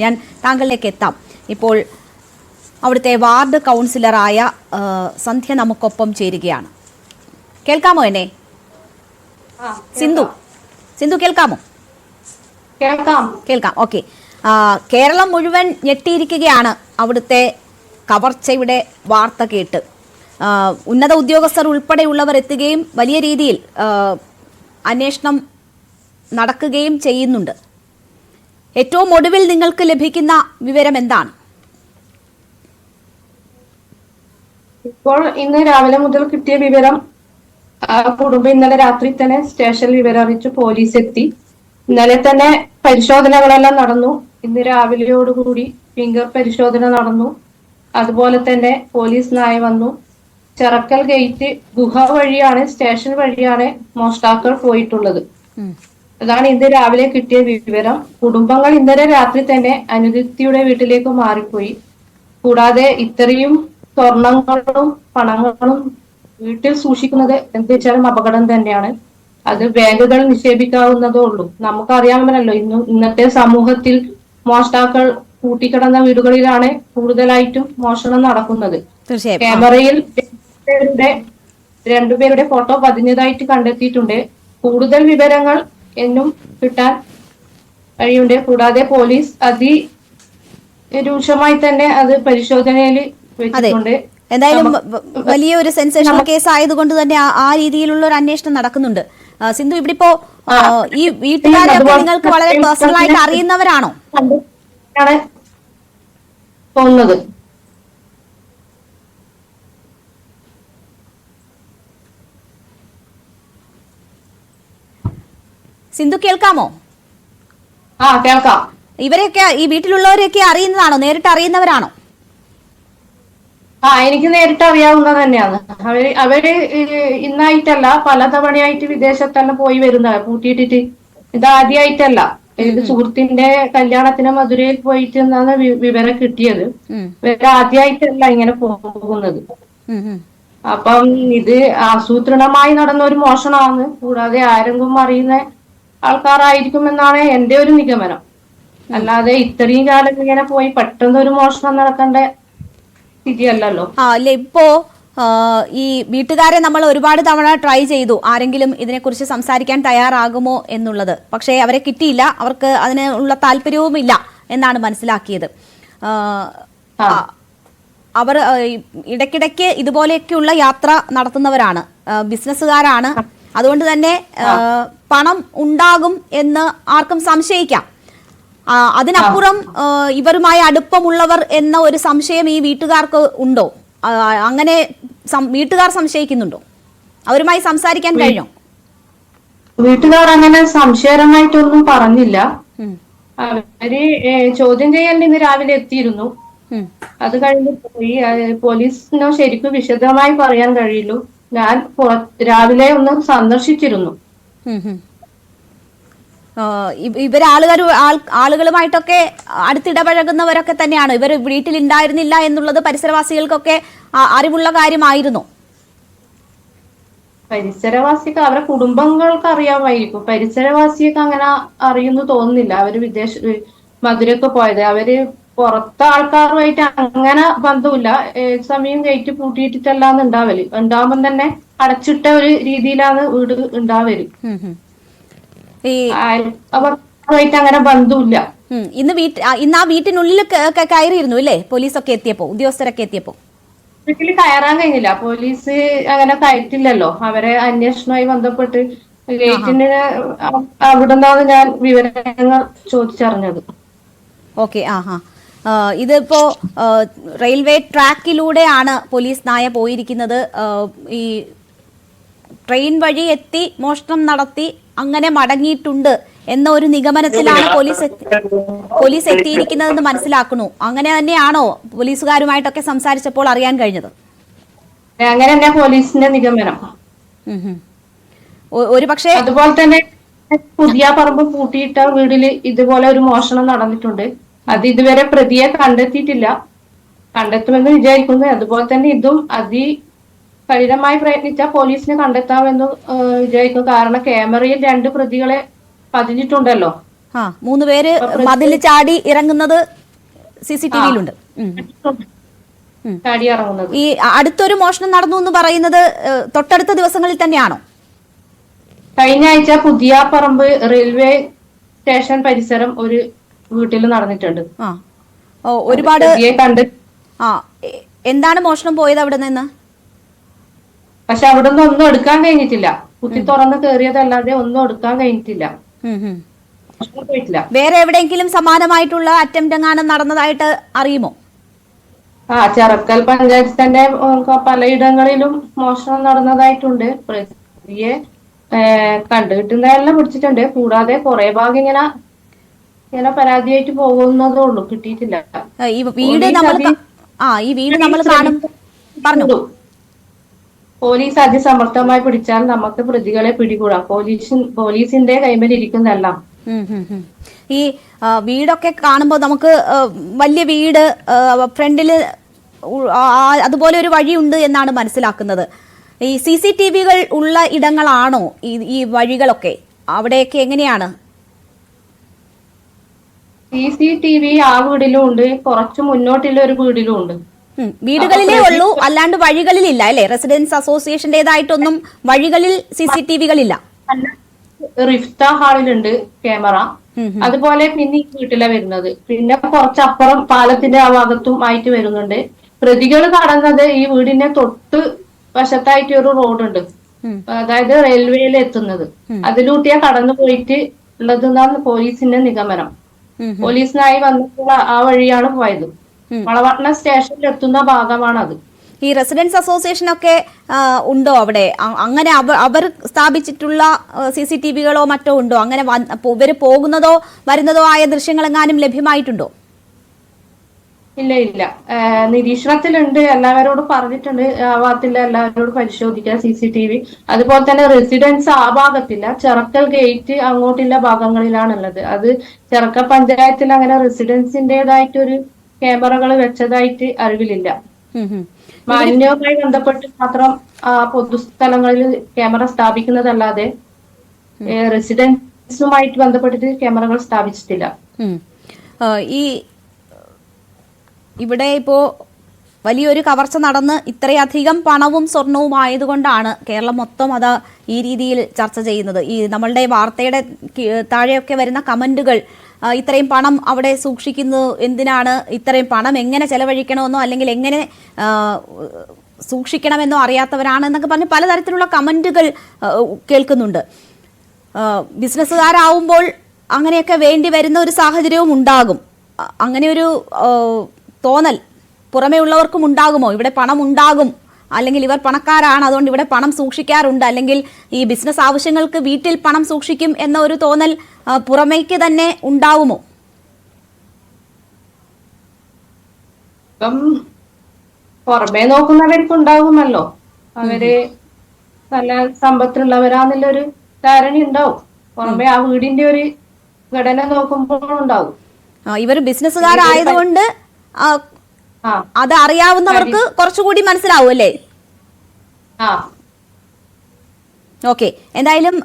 ഞാൻ താങ്കളിലേക്ക് എത്താം. ഇപ്പോൾ അവിടുത്തെ വാർഡ് കൗൺസിലറായ സന്ധ്യ നമുക്കൊപ്പം ചേരുകയാണ്. കേൾക്കാമോ എന്നെ? സിന്ധു. സിന്ധു കേൾക്കാമോ? കേൾക്കാം. കേൾക്കാം. ഓക്കെ. കേരളം മുഴുവൻ ഞെട്ടിയിരിക്കുകയാണ് അവിടുത്തെ കവർച്ചയുടെ വാർത്ത കേട്ട്. ഉന്നത ഉദ്യോഗസ്ഥർ ഉൾപ്പെടെയുള്ളവർ എത്തുകയും വലിയ രീതിയിൽ അന്വേഷണം നടക്കുകയും ചെയ്യുന്നുണ്ട്. ഏറ്റവും ഒടുവിൽ നിങ്ങൾക്ക് ലഭിക്കുന്ന വിവരം എന്താണ്? ഇപ്പോൾ ഇന്ന് രാവിലെ മുതൽ കിട്ടിയ വിവരം കുടുംബം ഇന്നലെ രാത്രി തന്നെ സ്റ്റേഷനിൽ വിവരം അറിയിച്ചു പോലീസ് എത്തി ഇന്നലെ തന്നെ പരിശോധനകളെല്ലാം നടന്നു. ഇന്ന് രാവിലെയോടുകൂടി ഫിംഗർ പരിശോധന നടന്നു. അതുപോലെ തന്നെ പോലീസ് നായ വന്നു. ചിറക്കൽ ഗേറ്റ് ഗുഹ വഴിയാണ് സ്റ്റേഷൻ വഴിയാണ് മോഷ്ടാക്കൾ പോയിട്ടുള്ളത്. അതാണ് ഇന്ന് രാവിലെ കിട്ടിയ വിവരം. കുടുംബങ്ങൾ ഇന്നലെ രാത്രി തന്നെ അനുദിത്തിയുടെ വീട്ടിലേക്ക് മാറിപ്പോയി. കൂടാതെ ഇത്രയും സ്വർണങ്ങളും പണങ്ങളും വീട്ടിൽ സൂക്ഷിക്കുന്നത് എന്ത് വെച്ചാലും അപകടം തന്നെയാണ്. അത് ബാങ്കുകൾ നിക്ഷേപിക്കാവുന്നതേ ഉള്ളൂ. നമുക്കറിയാമല്ലോ ഇന്ന് ഇന്നത്തെ സമൂഹത്തിൽ മോഷ്ടാക്കൾ കൂട്ടിക്കിടന്ന വീടുകളിലാണ് കൂടുതലായിട്ടും മോഷണം നടക്കുന്നത്. ക്യാമറയിൽ രണ്ടുപേരുടെ ഫോട്ടോ പതിഞ്ഞതായിട്ട് കണ്ടെത്തിയിട്ടുണ്ട്. കൂടുതൽ വിവരങ്ങൾ എന്നും കിട്ടാൻ കഴിയുണ്ട്. കൂടാതെ പോലീസ് അതി രൂക്ഷമായി തന്നെ അത് പരിശോധനയിൽ വെച്ചിട്ടുണ്ട്. എന്തായാലും വലിയ വലിയൊരു സെൻസേഷൻ കേസ് ആയതുകൊണ്ട് തന്നെ ആ- രീതിയിലുള്ള ഒരു അന്വേഷണം നടക്കുന്നുണ്ട്. സിന്ധു ഇവിടെ ഇപ്പോ ഈ വീട്ടുകാരൊക്കെ നിങ്ങൾക്ക് വളരെ പേഴ്സണൽ ആയിട്ട് അറിയുന്നവരാണോ? കണ്ടെത്തിയാണ് സിന്ധു കേൾക്കാമോ? ആ കേൾക്കാം. ഇവരെയൊക്കെ ഈ വീട്ടിലുള്ളവരെയൊക്കെ അറിയുന്നതാണോ? നേരിട്ട് അറിയുന്നവരാണോ? ആ എനിക്ക് നേരിട്ട് അറിയാവുന്ന തന്നെയാണ്. അവർ അവർ ഇന്നായിട്ടല്ല പലതവണയായിട്ട് വിദേശത്തെല്ലാം പോയി വരുന്നത്. പൂട്ടിയിട്ടിട്ട് ഇത് ആദ്യമായിട്ടല്ല ഇത് സുഹൃത്തിന്റെ കല്യാണത്തിന് മധുരയിൽ പോയിട്ട് എന്നാണ് വിവരം കിട്ടിയത്. ഇവർ ആദ്യമായിട്ടല്ല ഇങ്ങനെ പോകുന്നത്. അപ്പം ഇത് ആസൂത്രണമായി നടന്ന ഒരു മോഷണമാണ്. കൂടാതെ ആരെങ്കിലും അറിയുന്ന ആൾക്കാരായിരിക്കുമെന്നാണ് എന്റെ ഒരു നിഗമനം. അല്ലാതെ ഇത്രയും കാലം ഇങ്ങനെ പോയി പെട്ടെന്ന് ഒരു മോഷണം നടക്കേണ്ട സ്ഥിതിയല്ലല്ലോ ആ അല്ലെ? ഇപ്പോ ഈ വീട്ടുകാരെ നമ്മൾ ഒരുപാട് തവണ ട്രൈ ചെയ്തു. ആരെങ്കിലും ഇതിനെക്കുറിച്ച് സംസാരിക്കാൻ തയ്യാറാകുമോ എന്നുള്ളത്. പക്ഷേ അവരെ കിട്ടിയില്ല. അവർക്ക് അതിനുള്ള താല്പര്യവും താല്പര്യവുമില്ല എന്നാണ് മനസ്സിലാക്കിയത്. അവർ ഇടയ്ക്കിടയ്ക്ക് ഇതുപോലെയൊക്കെയുള്ള യാത്ര നടത്തുന്നവരാണ്. ബിസിനസ്സുകാരാണ്. അതുകൊണ്ട് തന്നെ പണം ഉണ്ടാകും എന്ന് ആർക്കും സംശയിക്കാം. അതിനപ്പുറം ഇവരുമായി അടുപ്പമുള്ളവർ എന്ന ഒരു സംശയം ഈ വീട്ടുകാർക്ക് ഉണ്ടോ? അങ്ങനെ വീട്ടുകാർ സംശയിക്കുന്നുണ്ടോ? അവരുമായി സംസാരിക്കാൻ കഴിഞ്ഞോ? വീട്ടുകാർ അങ്ങനെ സംശയമായിട്ടൊന്നും പറഞ്ഞില്ല. അവർ ചോദ്യം ചെയ്യാൻ ഇന്ന് രാവിലെ എത്തിയിരുന്നു. അത് കഴിഞ്ഞ് പോയി. പോലീസിനോ ശരിക്കും വിശദമായി പറയാൻ കഴിയുള്ളൂ. ഞാൻ രാവിലെ ഒന്ന് സന്ദർശിച്ചിരുന്നു. ഉം, ഉം. ആ, ഇവ- ഇവർ ആളുകാർ ആളുകളുമായിട്ടൊക്കെ അടുത്തിടപഴകുന്നവരൊക്കെ തന്നെയാണ്. ഇവർ വീട്ടിൽ ഉണ്ടായിരുന്നില്ല എന്നുള്ളത് പരിസരവാസികൾക്കൊക്കെ അറിവുള്ള കാര്യമായിരുന്നു. പരിസരവാസിക്ക് അവരുടെ കുടുംബങ്ങൾക്ക് അറിയാമായിരിക്കും പരിസരവാസിയൊക്കെ അങ്ങനെ അറിയുന്നു തോന്നുന്നില്ല. അവർ വിദേശ മധുരൊക്കെ പോയത്. അവർ പുറത്തെ ആൾക്കാരുമായിട്ട് അങ്ങനെ ബന്ധമില്ല. ഏത് സമയം ഗേറ്റ് പൂട്ടിയിട്ടിട്ടല്ലാന്ന് ഉണ്ടാവൽ ഉണ്ടാവുമ്പം തന്നെ അടച്ചിട്ട ഒരു രീതിയിലാണ് വീട് ഉണ്ടാവൽ. ഈ അവർക്കായിട്ട് അങ്ങനെ ബന്ധമില്ല. ഇന്ന് വീട്ട് ആ, ഇന്ന് ആ വീട്ടിനുള്ളിൽ കയറിയിരുന്നു അല്ലേ? പോലീസൊക്കെ എത്തിയപ്പോ ഉദ്യോഗസ്ഥരൊക്കെ എത്തിയപ്പോ? വീട്ടിൽ കയറാൻ കഴിഞ്ഞില്ല. പോലീസ് അങ്ങനെ കയറ്റില്ലല്ലോ. അവരെ അന്വേഷണവുമായി ബന്ധപ്പെട്ട് ഗേറ്റിന് അവിടെ നിന്നാണ് ഞാൻ വിവരങ്ങൾ ചോദിച്ചറിഞ്ഞത്. ഓക്കെ ആ ഹാ ഇതിപ്പോ റെയിൽവേ ട്രാക്കിലൂടെയാണ് പോലീസ് നായ പോയിരിക്കുന്നത്. ഈ ട്രെയിൻ വഴി എത്തി മോഷണം നടത്തി അങ്ങനെ മടങ്ങിയിട്ടുണ്ട് എന്ന ഒരു നിഗമനത്തിലാണ് പോലീസ് പോലീസ് എത്തിയിരിക്കുന്നതെന്ന് മനസ്സിലാക്കുന്നു. അങ്ങനെ തന്നെയാണോ പോലീസുകാരുമായിട്ടൊക്കെ സംസാരിച്ചപ്പോൾ അറിയാൻ കഴിഞ്ഞത്? അങ്ങനെ തന്നെ പോലീസിന്റെ നിഗമനം. ഒരു പക്ഷേ അതുപോലെ തന്നെ പുതിയ പറമ്പ് പൂട്ടിയിട്ട വീടിൽ ഇതുപോലെ ഒരു മോഷണം നടന്നിട്ടുണ്ട്. അത് ഇതുവരെ പ്രതിയെ കണ്ടെത്തിയിട്ടില്ല. കണ്ടെത്തുമെന്ന് വിചാരിക്കുന്നു. അതുപോലെ തന്നെ ഇതും അതി കഠിനമായി പ്രയത്നിച്ച പോലീസിനെ കണ്ടെത്താമെന്ന് വിചാരിക്കുന്നു. കാരണം ക്യാമറയിൽ രണ്ട് പ്രതികളെ പതിഞ്ഞിട്ടുണ്ടല്ലോ. മൂന്ന് പേര് മതിൽ ചാടി ഇറങ്ങുന്നത് സി സി ടി വിയിലുണ്ട് ചാടി ഇറങ്ങുന്നത്. ഈ അടുത്തൊരു മോഷണം നടന്നു എന്ന് പറയുന്നത് തൊട്ടടുത്ത ദിവസങ്ങളിൽ തന്നെയാണോ? കഴിഞ്ഞ ആഴ്ച പുതിയ പറമ്പ് റെയിൽവേ സ്റ്റേഷൻ പരിസരം ഒരു വീട്ടിൽ നടന്നിട്ടുണ്ട്. ഒരുപാട് ആ എന്താണ് മോഷണം പോയത് അവിടെ നിന്ന്? പക്ഷെ അവിടെ നിന്ന് ഒന്നും എടുക്കാൻ കഴിഞ്ഞിട്ടില്ല. കുത്തി തുറന്ന് കയറിയതല്ലാതെ ഒന്നും എടുക്കാൻ കഴിഞ്ഞിട്ടില്ല. വേറെ എവിടെയെങ്കിലും സമാനമായിട്ടുള്ള അറ്റംപ്റ്റ് എങ്ങാനും നടന്നതായിട്ട് അറിയുമോ? ആ ചെറക്കൽ ക- പലയിടങ്ങളിലും മോഷണം നടന്നതായിട്ടുണ്ട്. പ്രതിയെ കണ്ടുകിട്ടുന്നതെല്ലാം പിടിച്ചിട്ടുണ്ട്. കൂടാതെ കുറെ ഭാഗം ഇങ്ങനെ ഇങ്ങനെ പരാതിയായിട്ട് പോകുന്നതേ ഉള്ളൂ. കിട്ടിയിട്ടില്ല. ഈ വീട് നമ്മൾ ആ ഈ വീട് നമ്മൾ കാണും. പറഞ്ഞു. പോലീസ് അതിസമർത്ഥമായി പിടിച്ചാൽ നമുക്ക് പ്രതികളെ പിടികൂടാം. പോലീസ് പോലീസിന്റെ ഉം, ഉം. ഈ വീടൊക്കെ കാണുമ്പോൾ നമുക്ക് വലിയ വീട് ഫ്രണ്ടിൽ അതുപോലെ ഒരു വഴിയുണ്ട് എന്നാണ് മനസ്സിലാക്കുന്നത്. ഈ സി സി ടി വികൾ ഉള്ള ഇടങ്ങളാണോ ഈ ഈ വഴികളൊക്കെ? അവിടെയൊക്കെ എങ്ങനെയാണ്? സി സി ടി വി ആ വീടിലും ഉണ്ട് കുറച്ച് മുന്നോട്ടുള്ള ഒരു വീടിലും ഉണ്ട് വീടുകളിലേ ഉള്ളൂ. അല്ലാണ്ട് വഴികളിലില്ല അല്ലേ? റെസിഡൻസ് അസോസിയേഷന്റേതായിട്ടൊന്നും വഴികളിൽ സി സി ടി വികളില്ല. റിഫ്ത ഹാളിലുണ്ട് ക്യാമറ. അതുപോലെ പിന്നെ ഈ വീട്ടിലെ വരുന്നത്. പിന്നെ കുറച്ചപ്പുറം പാലത്തിന്റെ ആ ഭാഗത്തും ആയിട്ട് വരുന്നുണ്ട്. പ്രതികൾ കടന്നത് ഈ വീടിന്റെ തൊട്ട് വശത്തായിട്ട് ഒരു റോഡുണ്ട്. അതായത് റെയിൽവേയിൽ എത്തുന്നത് അതിലൂട്ടിയാ കടന്നു പോയിട്ട് ഉള്ളതെന്നാണ് പോലീസിന്റെ നിഗമനം. പോലീസിനായി വന്നിട്ടുള്ള ആ വഴിയാണ് പോയത്. മളവട്ടണ സ്റ്റേഷനിൽ എത്തുന്ന ഭാഗമാണ് അത് ഈ റെസിഡൻസ് അസോസിയേഷൻ ഒക്കെ ഉണ്ടോ അവിടെ? അങ്ങനെ അവർ സ്ഥാപിച്ചിട്ടുള്ള സി സി ടി വികളോ മറ്റോ ഉണ്ടോ? അങ്ങനെ ഇവർ പോകുന്നതോ വരുന്നതോ ആയ ദൃശ്യങ്ങൾ എങ്ങാനും ലഭ്യമായിട്ടുണ്ടോ? ഇല്ല ഇല്ല. നിരീക്ഷണത്തിലുണ്ട്. എല്ലാവരോടും പറഞ്ഞിട്ടുണ്ട്. ആ ഭാഗത്തില്ല എല്ലാവരോടും പരിശോധിക്കുക സി സി ടി വി. അതുപോലെ തന്നെ റെസിഡൻസ് ആ ഭാഗത്തില്ല. ചെറക്കൽ ഗേറ്റ് അങ്ങോട്ടുള്ള ഭാഗങ്ങളിലാണുള്ളത്. അത് ചെറക്കൽ പഞ്ചായത്തിൽ അങ്ങനെ റെസിഡൻസിന്റേതായിട്ടൊരു ക്യാമറകൾ വെച്ചതായിട്ട് അറിവിലില്ല. മാലിന്യവുമായി ബന്ധപ്പെട്ട് മാത്രം ആ പൊതുസ്ഥലങ്ങളിൽ ക്യാമറ സ്ഥാപിക്കുന്നതല്ലാതെ റെസിഡൻസുമായിട്ട് ബന്ധപ്പെട്ടിട്ട് ക്യാമറകൾ സ്ഥാപിച്ചിട്ടില്ല. ഈ ഇവിടെ ഇപ്പോൾ വലിയൊരു കവർച്ച നടന്ന് ഇത്രയധികം പണവും സ്വർണവും ആയതുകൊണ്ടാണ് കേരളം മൊത്തം അത് ഈ രീതിയിൽ ചർച്ച ചെയ്യുന്നത്. ഈ നമ്മളുടെ വാർത്തയുടെ താഴെയൊക്കെ വരുന്ന കമന്റുകൾ ഇത്രയും പണം അവിടെ സൂക്ഷിക്കുന്നു എന്തിനാണ് ഇത്രയും പണം എങ്ങനെ ചെലവഴിക്കണമെന്നോ അല്ലെങ്കിൽ എങ്ങനെ സൂക്ഷിക്കണമെന്നോ അറിയാത്തവരാണ് എന്നൊക്കെ പറഞ്ഞ് പലതരത്തിലുള്ള കമന്റുകൾ കേൾക്കുന്നുണ്ട്. ബിസിനസ്സുകാരാവുമ്പോൾ അങ്ങനെയൊക്കെ വേണ്ടി വരുന്ന ഒരു സാഹചര്യവും ഉണ്ടാകും. അങ്ങനെ ഒരു തോന്നൽ പുറമേ ഉള്ളവർക്കും ഉണ്ടാകുമോ? ഇവിടെ പണം ഉണ്ടാകും. അല്ലെങ്കിൽ ഇവർ പണക്കാരാണ് അതുകൊണ്ട് ഇവിടെ പണം സൂക്ഷിക്കാറുണ്ട്. അല്ലെങ്കിൽ ഈ ബിസിനസ് ആവശ്യങ്ങൾക്ക് വീട്ടിൽ പണം സൂക്ഷിക്കും എന്ന ഒരു തോന്നൽ പുറമേക്ക് തന്നെ ഉണ്ടാവുമോ? ഇപ്പം പുറമേ നോക്കുന്നവർക്ക് ഉണ്ടാകുമല്ലോ അവർ നല്ല സമ്പത്തുള്ളവരാന്നുള്ളൊരു ധാരണ ഉണ്ടാവും. പുറമേ ആ വീടിന്റെ ഒരു ഘടന നോക്കുമ്പോൾ ഉണ്ടാവും. ഇവർ ബിസിനസ്സുകാരായതുകൊണ്ട് അത് അറിയാവുന്നവർക്ക് കുറച്ചുകൂടി മനസ്സിലാവും അല്ലേ? ഓക്കെ. എന്തായാലും